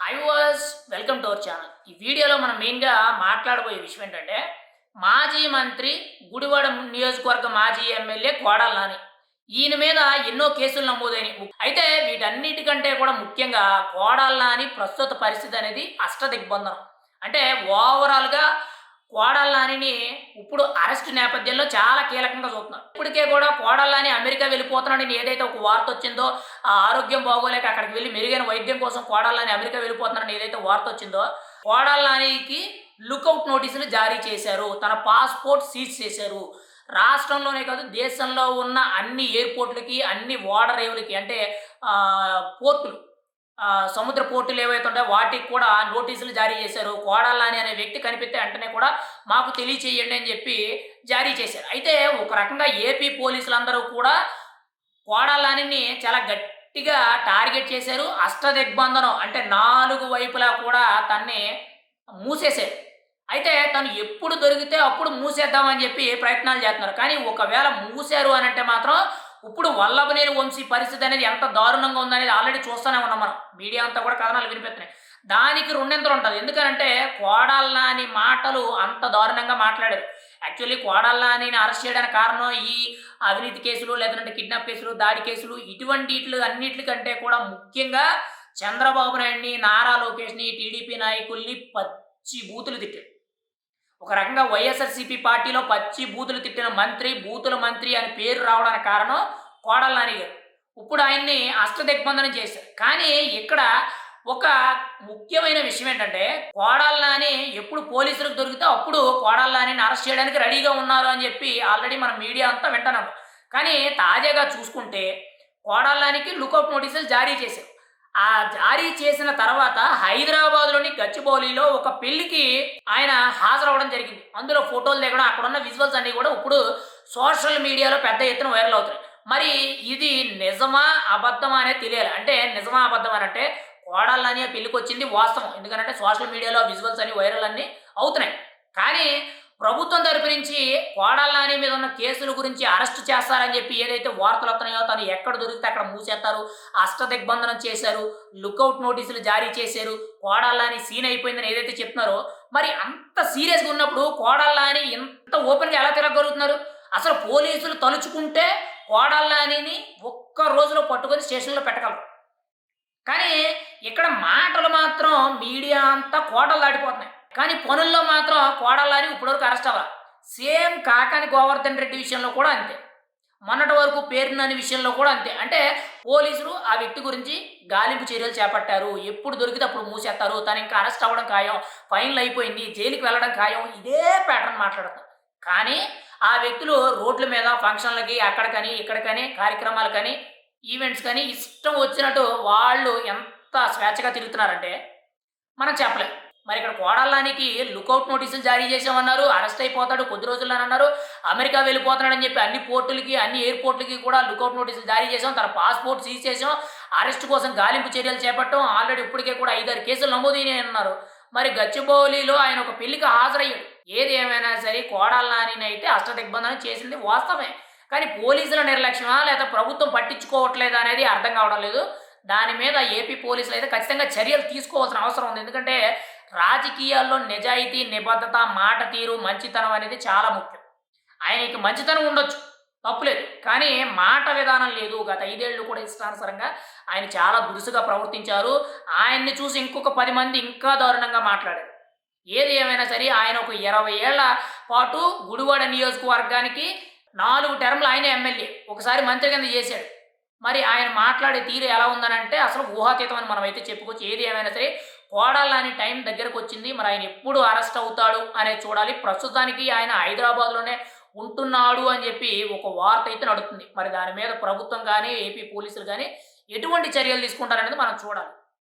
Hi వాస్ welcome to our channel ఈ వీడియోలో మనం మెయిన్గా మాట్లాడబోయే విషయం ఏంటంటే మాజీ మంత్రి గుడివాడ నియోజకవర్గ మాజీ ఎమ్మెల్యే కోడాల నాని. ఈయన మీద ఎన్నో కేసులు నమోదైనవి అయితే వీటన్నిటికంటే కూడా ముఖ్యంగా కోడాల నాని ప్రస్తుత పరిస్థితి అనేది అష్టదిగ్బంధనం అంటే ఓవరాల్గా కోడాల ఇప్పుడు అరెస్ట్ నేపథ్యంలో చాలా కీలకంగా చూస్తున్నారు ఇప్పటికే కూడా కోడల్లాని అమెరికా వెళ్ళిపోతున్నాడని ఏదైతే ఒక వార్త వచ్చిందో ఆ ఆరోగ్యం బాగోలేక అక్కడికి వెళ్ళి మెరుగైన వైద్యం కోసం కోడల్లాని అమెరికా వెళ్ళిపోతున్నాడని ఏదైతే వార్త వచ్చిందో కోడల్లానికి లుకౌట్ నోటీసులు జారీ చేశారు. తన పాస్పోర్ట్ సీజ్ చేశారు. రాష్ట్రంలోనే కాదు దేశంలో ఉన్న అన్ని ఎయిర్పోర్ట్లకి అన్ని ఓడర్ అంటే పోర్టులు సముద్ర పోర్టులు ఏవైతే ఉంటాయో వాటికి కూడా నోటీసులు జారీ చేశారు. కోడాలని అనే వ్యక్తి కనిపిస్తే వెంటనే కూడా మాకు తెలియచేయండి అని చెప్పి జారీ చేశారు. అయితే ఒక రకంగా ఏపీ పోలీసులందరూ కూడా కోడాలని చాలా గట్టిగా టార్గెట్ చేశారు. అష్టదిగ్బంధనం అంటే నాలుగు వైపులా కూడా తన్ని మూసేశారు. అయితే తను ఎప్పుడు దొరికితే అప్పుడు మూసేద్దామని చెప్పి ప్రయత్నాలు చేస్తున్నారు. కానీ ఒకవేళ మూసారు అని అంటే మాత్రం ఇప్పుడు వల్లభనేని వంశీ పరిస్థితి అనేది ఎంత దారుణంగా ఉందనేది ఆల్రెడీ చూస్తూనే ఉన్నాం మనం. మీడియా అంతా కూడా కథనాలు వినిపిస్తున్నాయి. దానికి రెండింతలు ఉంటుంది. ఎందుకనంటే కోడాలని మాటలు అంత దారుణంగా మాట్లాడారు. యాక్చువల్లీ కోడాలని అరెస్ట్ చేయడానికి కారణం ఈ అవినీతి కేసులు లేదంటే కిడ్నాప్ కేసులు దాడి కేసులు ఇటువంటి వీటిలు అన్నిటికంటే కూడా ముఖ్యంగా చంద్రబాబు నాయుడిని నారా లోకేష్ని టీడీపీ నాయకుల్ని పచ్చి బూతులు తిట్టాడు ఒక రకంగా వైఎస్ఆర్సీపీ పార్టీలో పచ్చి బూతులు తిట్టిన మంత్రి బూతుల మంత్రి అని పేరు రావడానికి కారణం కోడల నాని గారు. ఇప్పుడు ఆయన్ని అష్టదిగ్బంధనం చేశారు. కానీ ఇక్కడ ఒక ముఖ్యమైన విషయం ఏంటంటే కోడాలని ఎప్పుడు పోలీసులకు దొరికితే అప్పుడు కోడాలని అరెస్ట్ చేయడానికి రెడీగా ఉన్నారు అని చెప్పి ఆల్రెడీ మన మీడియా అంతా వింటున్నాము. కానీ తాజాగా చూసుకుంటే కోడాలానికి లుకౌట్ నోటీసులు జారీ చేశారు. ఆ జారీ చేసిన తర్వాత హైదరాబాద్లోని గచ్చిబౌలిలో ఒక పెళ్ళికి ఆయన హాజరవ్వడం జరిగింది. అందులో ఫోటోలు దిగడం అక్కడ ఉన్న విజువల్స్ అన్నీ కూడా ఇప్పుడు సోషల్ మీడియాలో పెద్ద ఎత్తున వైరల్ అవుతున్నాయి. మరి ఇది నిజమా అబద్ధమా అనేది తెలియాలి. అంటే నిజమా అబద్ధం అని అంటే కోడాలని పెళ్ళికి వచ్చింది వాస్తవం. ఎందుకంటే సోషల్ మీడియాలో విజువల్స్ అన్ని వైరల్ అన్ని అవుతున్నాయి. కానీ ప్రభుత్వం తరపు నుంచి కోడాలని మీద ఉన్న కేసుల గురించి అరెస్ట్ చేస్తారని చెప్పి ఏదైతే వార్తలు వస్తున్నాయో తను ఎక్కడ దొరికితే అక్కడ మూసేస్తారు అష్టదిగ్బంధనం చేశారు లుకౌట్ నోటీసులు జారీ చేశారు కోడాలని సీన్ అయిపోయిందని ఏదైతే చెప్తున్నారో మరి అంత సీరియస్గా ఉన్నప్పుడు కోడాలని ఇంత ఓపెన్గా ఎలా తిరగలుగుతున్నారు అసలు పోలీసులు తలుచుకుంటే కోడాలని ఒక్క రోజులో పట్టుకొని స్టేషన్లో పెట్టగలరు. కానీ ఇక్కడ మాటలు మాత్రం మీడియా అంతా కోటలు దాటిపోతున్నాయి. కానీ పనుల్లో మాత్రం కోడళ్ళని ఇప్పటివరకు అరెస్ట్ అవ్వాలి. సేమ్ కాకాని గోవర్ధన్ రెడ్డి విషయంలో కూడా అంతే. మొన్నటి వరకు పేరునని విషయంలో కూడా అంతే. అంటే పోలీసులు ఆ వ్యక్తి గురించి గాలింపు చర్యలు చేపట్టారు. ఎప్పుడు దొరికితే అప్పుడు మూసేస్తారు. తను ఇంకా అరెస్ట్ అవ్వడం ఖాయం. ఫైన్లు అయిపోయింది. జైలుకి వెళ్ళడం ఖాయం. ఇదే ప్యాటర్న్ మాట్లాడతాం కానీ ఆ వ్యక్తులు రోడ్ల మీద ఫంక్షన్లకి అక్కడికని ఇక్కడికని కార్యక్రమాలకని ఈవెంట్స్ కానీ ఇష్టం వచ్చినట్టు వాళ్ళు ఎంత స్వేచ్ఛగా తిరుగుతున్నారంటే మనం చెప్పలేం. మరి ఇక్కడ కోడళ్ళానికి లుకౌట్ నోటీసులు జారీ చేసామన్నారు అరెస్ట్ అయిపోతాడు కొద్ది రోజుల్లోనన్నారు అమెరికా వెళ్ళిపోతున్నాడని చెప్పి అన్ని పోర్టులకి అన్ని ఎయిర్పోర్ట్లకి కూడా లుకౌట్ నోటీసులు జారీ చేసాం తన పాస్పోర్ట్ సీజ్ చేసాం అరెస్ట్ కోసం గాలింపు చర్యలు చేపట్టాం. ఆల్రెడీ ఇప్పటికే కూడా ఐదారు కేసులు నమోదైనాయి అన్నారు. మరి గచ్చిబౌలిలో ఆయన ఒక పెళ్ళికి హాజరయ్యాడు. ఏది ఏమైనా సరే కోడాల అష్ట దిగ్బంధనం చేసింది వాస్తవమే. కానీ పోలీసుల నిర్లక్ష్యమా లేదా ప్రభుత్వం పట్టించుకోవట్లేదు అనేది అర్థం కావడం లేదు. దాని మీద ఏపీ పోలీసులు అయితే ఖచ్చితంగా చర్యలు తీసుకోవాల్సిన అవసరం ఉంది. ఎందుకంటే రాజకీయాల్లో నిజాయితీ నిబద్ధత మాట తీరు మంచితనం అనేది చాలా ముఖ్యం. ఆయనకి మంచితనం ఉండొచ్చు తప్పులేదు కానీ మాట విధానం లేదు. గత ఐదేళ్ళు కూడా ఇష్టానుసారంగా ఆయన చాలా దురుసుగా ప్రవర్తించారు. ఆయన్ని చూసి ఇంకొక పది మంది ఇంకా దారుణంగా మాట్లాడారు. ఏది ఏమైనా సరే ఆయన ఒక ఇరవై ఏళ్ళ పాటు గుడివాడ నియోజకవర్గానికి నాలుగు టర్మ్లు ఆయన ఎమ్మెల్యే. ఒకసారి మంత్రి కింద చేశాడు. మరి ఆయన మాట్లాడే తీరు ఎలా ఉందనంటే అసలు ఊహాతీతం అని మనం అయితే చెప్పుకోవచ్చు. ఏది ఏమైనా సరే కోడాలని టైం దగ్గరకు వచ్చింది మరి ఆయన ఎప్పుడు అరెస్ట్ అవుతాడు అనే చూడాలి. ప్రస్తుతానికి ఆయన హైదరాబాద్లోనే ఉంటున్నాడు అని చెప్పి ఒక వార్త అయితే నడుతుంది. మరి దాని మీద ప్రభుత్వం కానీ ఏపీ పోలీసులు కానీ ఎటువంటి చర్యలు తీసుకుంటారనేది మనం చూడాలి.